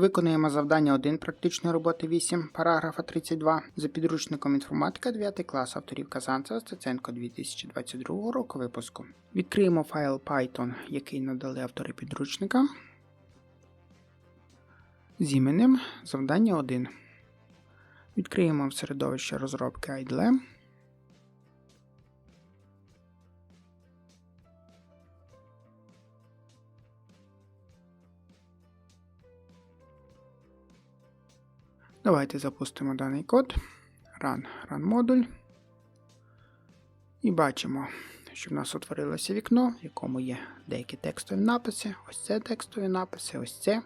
Виконуємо завдання 1 практичної роботи 8, параграфа 32 за підручником інформатика 9 клас авторів Казанцева Стеценко 2022 року випуску. Відкриємо файл Python, який надали автори підручника. З іменем завдання 1. Відкриємо в середовище розробки IDLE. Давайте запустимо даний код. Run, run модуль. І бачимо, що в нас утворилося вікно, в якому є деякі текстові написи. Ось це текстові написи, ось це.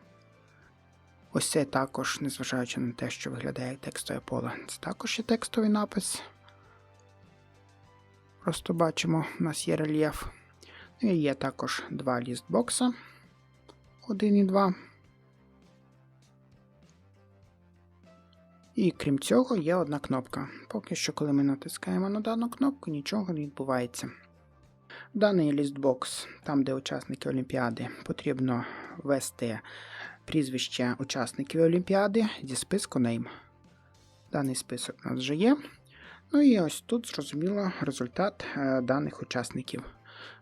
Ось це також, незважаючи на те, що виглядає як текстове поле, це також є текстовий напис. Просто бачимо, у нас є рельєф. Ну і є також два лістбокса. 1 і 2. І крім цього, є одна кнопка. Поки що, коли ми натискаємо на дану кнопку, нічого не відбувається. Даний лістбокс, там де учасники Олімпіади, потрібно ввести прізвище учасників Олімпіади зі списку name. Даний список у нас вже є. Ну і ось тут, зрозуміло, результат е, даних учасників.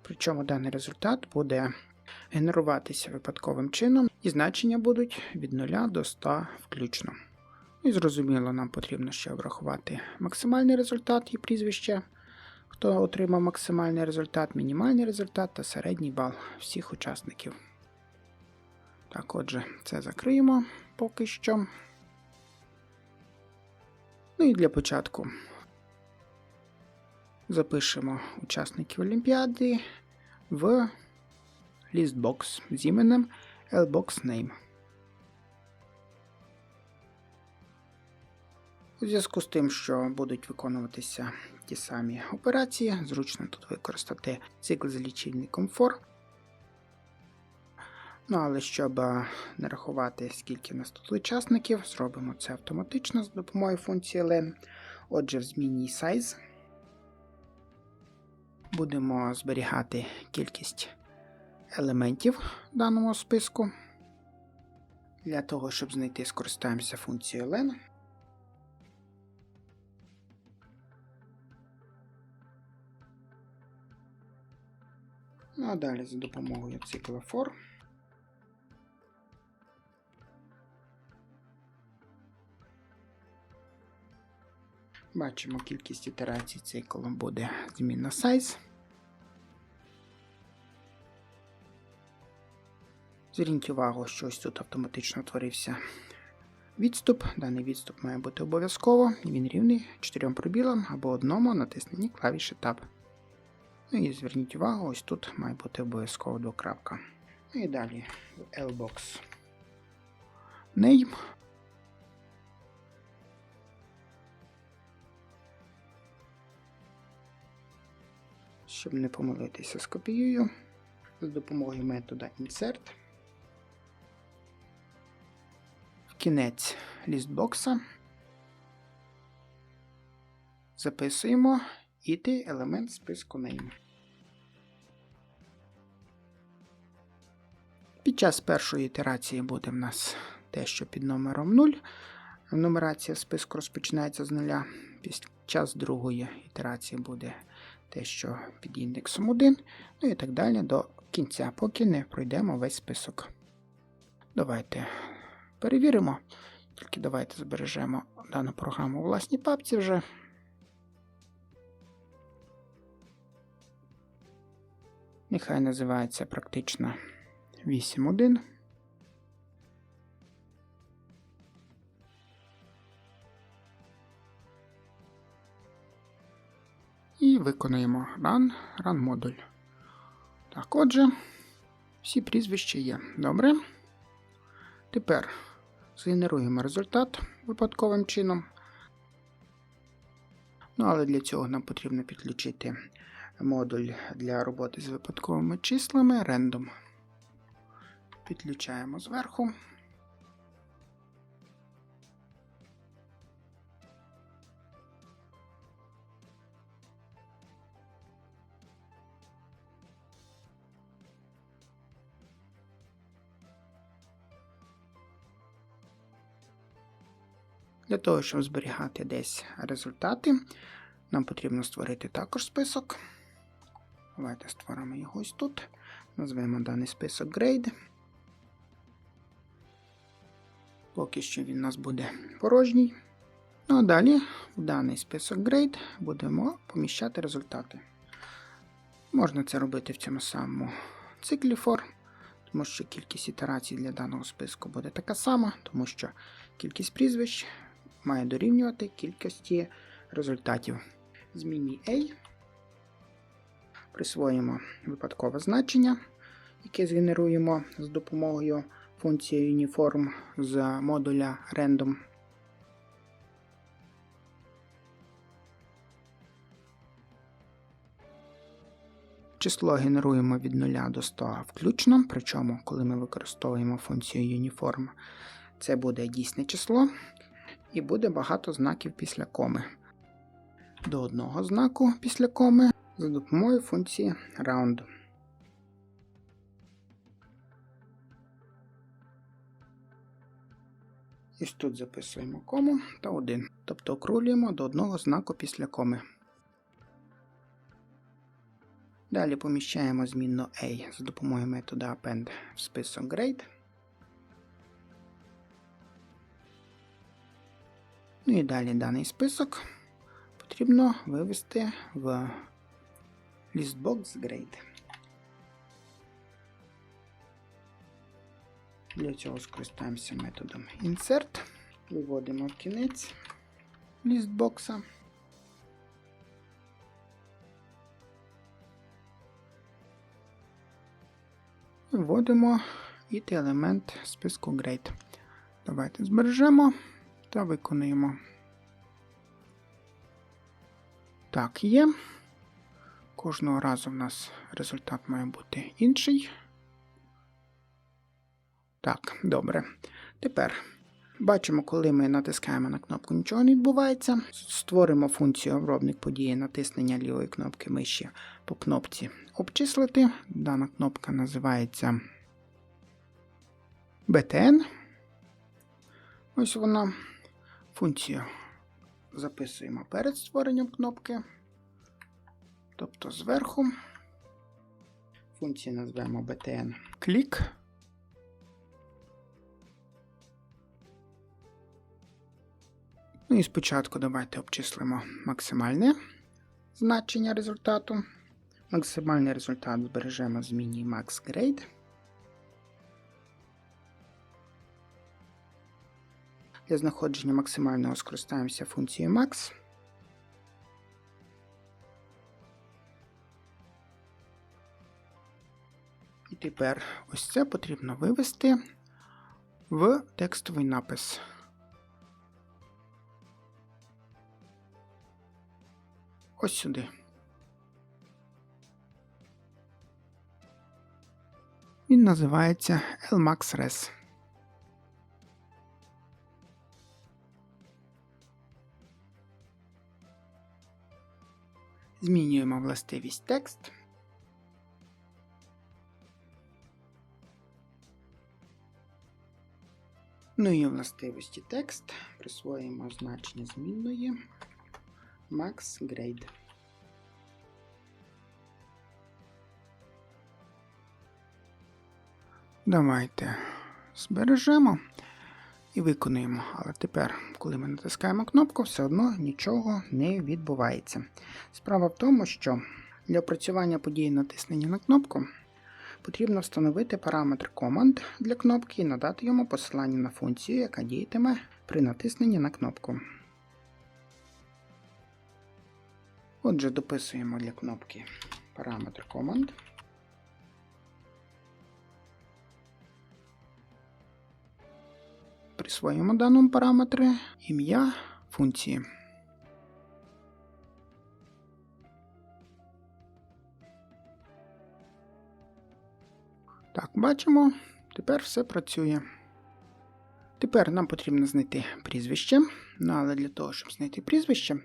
Причому даний результат буде генеруватися випадковим чином, і значення будуть від 0 до 100 включно. І зрозуміло, нам потрібно ще обрахувати максимальний результат і прізвище, хто отримав максимальний результат, мінімальний результат та середній бал всіх учасників. Так, отже, це закриємо поки що. Ну і для початку запишемо учасників Олімпіади в лістбокс з іменем LBoxName. У зв'язку з тим, що будуть виконуватися ті самі операції, зручно тут використати цикл з лічильником for. Ну, але щоб не рахувати, скільки нас тут учасників, зробимо це автоматично за допомогою функції len. Отже, в змінній size будемо зберігати кількість елементів в даному списку. Для того, щоб знайти, скористаємося функцією len. Ну а далі за допомогою цикла for бачимо кількість ітерацій циклом буде змінна size. Зверніть увагу, що ось тут автоматично утворився відступ. Даний відступ має бути обов'язково, він рівний 4 пробілам або одному натисненні клавіші Tab. Ну і зверніть увагу, ось тут має бути обов'язково двокрапка. Ну і далі Lbox Name. Щоб не помилитися, скопіюю з допомогою метода Insert. В кінець лістбокса записуємо іти елемент списку name. Під час першої ітерації буде в нас те, що під номером 0. Нумерація списку розпочинається з нуля. Під час другої ітерації буде те, що під індексом 1, ну і так далі до кінця, поки не пройдемо весь список. Давайте перевіримо. Тільки давайте збережемо дану програму у власній папці вже. Нехай називається практично 8.1. І виконуємо run, run модуль. Так, отже, всі прізвища є. Добре. Тепер згенеруємо результат випадковим чином. Ну, але для цього нам потрібно підключити модуль для роботи з випадковими числами Random. Підключаємо зверху. Для того, щоб зберігати десь результати, нам потрібно створити також список. Давайте створимо його ось тут. Назвемо даний список Grade. Поки що він у нас буде порожній. Ну а далі в даний список Grade будемо поміщати результати. Можна це робити в цьому самому циклі for, тому що кількість ітерацій для даного списку буде така сама, тому що кількість прізвищ має дорівнювати кількості результатів. Зміні A. Присвоїмо випадкове значення, яке згенеруємо з допомогою функції uniform з модуля random. Число генеруємо від 0 до 100 включно, причому, коли ми використовуємо функцію uniform, це буде дійсне число, і буде багато знаків після коми. До одного знаку після коми за допомогою функції round. Ось тут записуємо кому та 1, тобто округлюємо до одного знаку після коми. Далі поміщаємо змінну A за допомогою методу append в список grade. Ну і далі даний список потрібно вивести в listbox grade. Для цього скористаємося методом insert, виводимо кінець лістбокса. Вводимо it елемент списку grade. Давайте збережемо та виконуємо. Так, є. Кожного разу в нас результат має бути інший. Так, добре. Тепер бачимо, коли ми натискаємо на кнопку Нічого не відбувається. Створимо функцію обробник події натиснення лівої кнопки миші по кнопці Обчислити. Дана кнопка називається BTN. Ось вона. Функцію записуємо перед створенням кнопки. Тобто зверху. Функцію назвемо BTN клік. Ну і спочатку давайте обчислимо максимальне значення результату. Максимальний результат збережемо в зміні MaxGrade. Для знаходження максимального скористаємося функцією max. І тепер ось це потрібно вивести в текстовий напис. Ось сюди. Він називається LMAX-RES. Змінюємо властивість текст. Ну і властивості текст присвоїмо значення змінної Max Grade. Давайте збережемо і виконуємо. Але тепер, коли ми натискаємо кнопку, все одно нічого не відбувається. Справа в тому, що для опрацювання події натиснення на кнопку потрібно встановити параметр команд для кнопки і надати йому посилання на функцію, яка діятиме при натисненні на кнопку. Отже, дописуємо для кнопки параметр команд. Присвоїмо даному параметрі ім'я функції. Так, бачимо, тепер все працює. Тепер нам потрібно знайти прізвище. Ну, але для того, щоб знайти прізвище,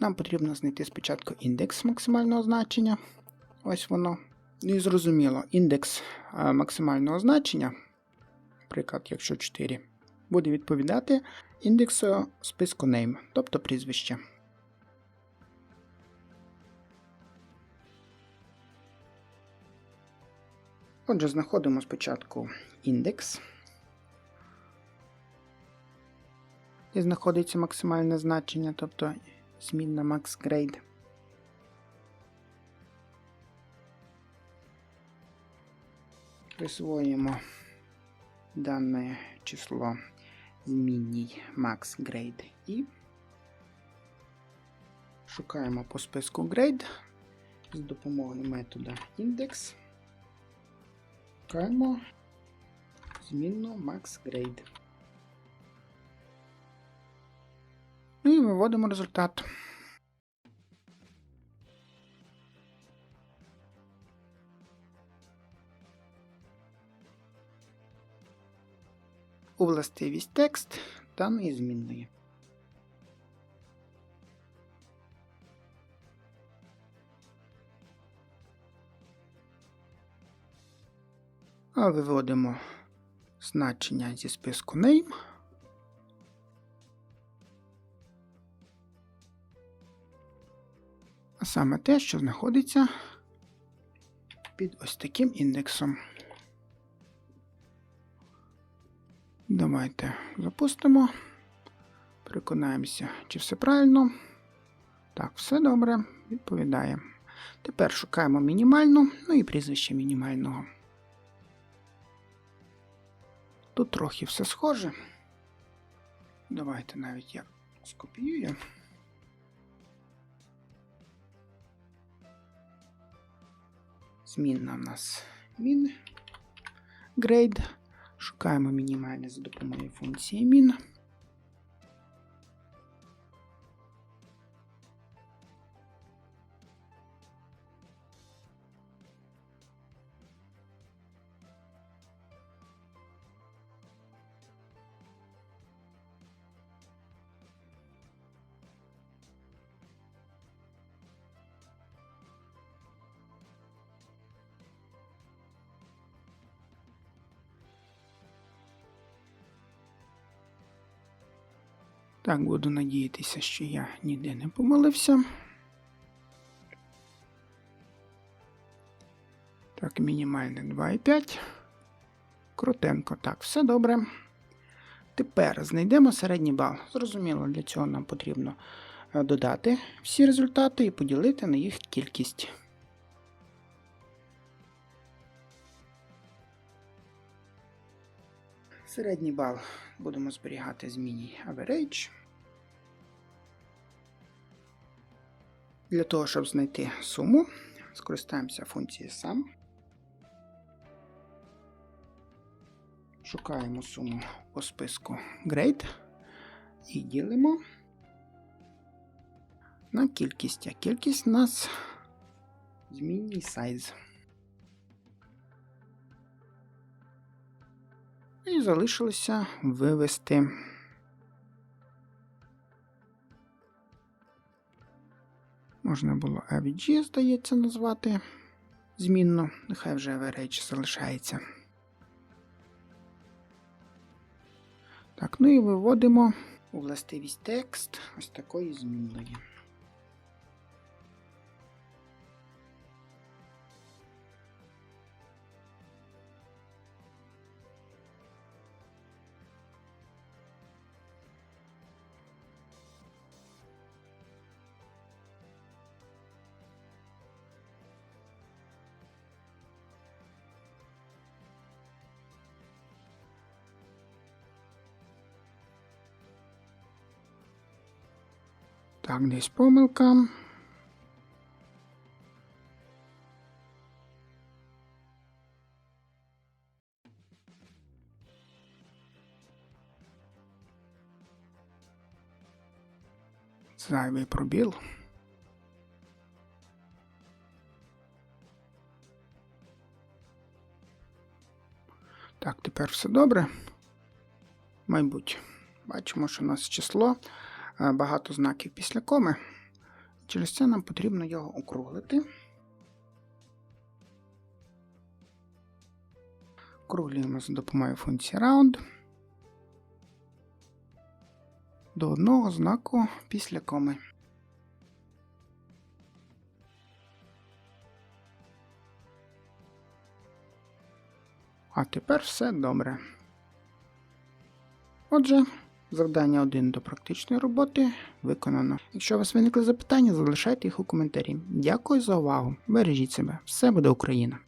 нам потрібно знайти спочатку індекс максимального значення. Ось воно. І зрозуміло, індекс максимального значення, наприклад, якщо 4, буде відповідати індексу списку name, тобто прізвище. Отже, знаходимо спочатку індекс. І знаходиться максимальне значення, тобто змінна max grade. Присвоїмо дане число змінній max grade і шукаємо по списку grade з допомогою метода index. Шукаємо змінну max grade. Ну і виводимо результат. У властивість текст даної змінної. А виводимо значення зі списку name. А саме те, що знаходиться під ось таким індексом. Давайте запустимо. Переконаємося, чи все правильно. Так, все добре, відповідає. Тепер шукаємо мінімальну, ну і прізвище мінімального. Тут трохи все схоже. Давайте навіть я скопіюю. Змінна в нас min grade. Шукаємо мінімальне за допомогою функції min. Так, буду надіятися, що я ніде не помилився. Так, мінімальне 2,5. Крутенько. Так, все добре. Тепер знайдемо середній бал. Зрозуміло, для цього нам потрібно е, додати всі результати і поділити на їх кількість. Середній бал будемо зберігати зміні average. Для того, щоб знайти суму, скористаємося функцією sum. Шукаємо суму по списку grade і ділимо на кількість. А кількість у нас змінний size. І залишилося вивести можна було AVG, здається, назвати змінно, нехай вже average залишається. Так, ну і виводимо у властивість текст ось такої змінної. Так, десь помилка. Зайвий пробіл. Так, тепер все добре. Мабуть, бачимо, що у нас число багато знаків після коми. Через це нам потрібно його округлити. Округлюємо за допомогою функції round. до одного знаку після коми. А тепер все добре. Отже, завдання 1 до практичної роботи виконано. Якщо у вас виникли запитання, залишайте їх у коментарі. Дякую за увагу. Бережіть себе. Все буде Україна!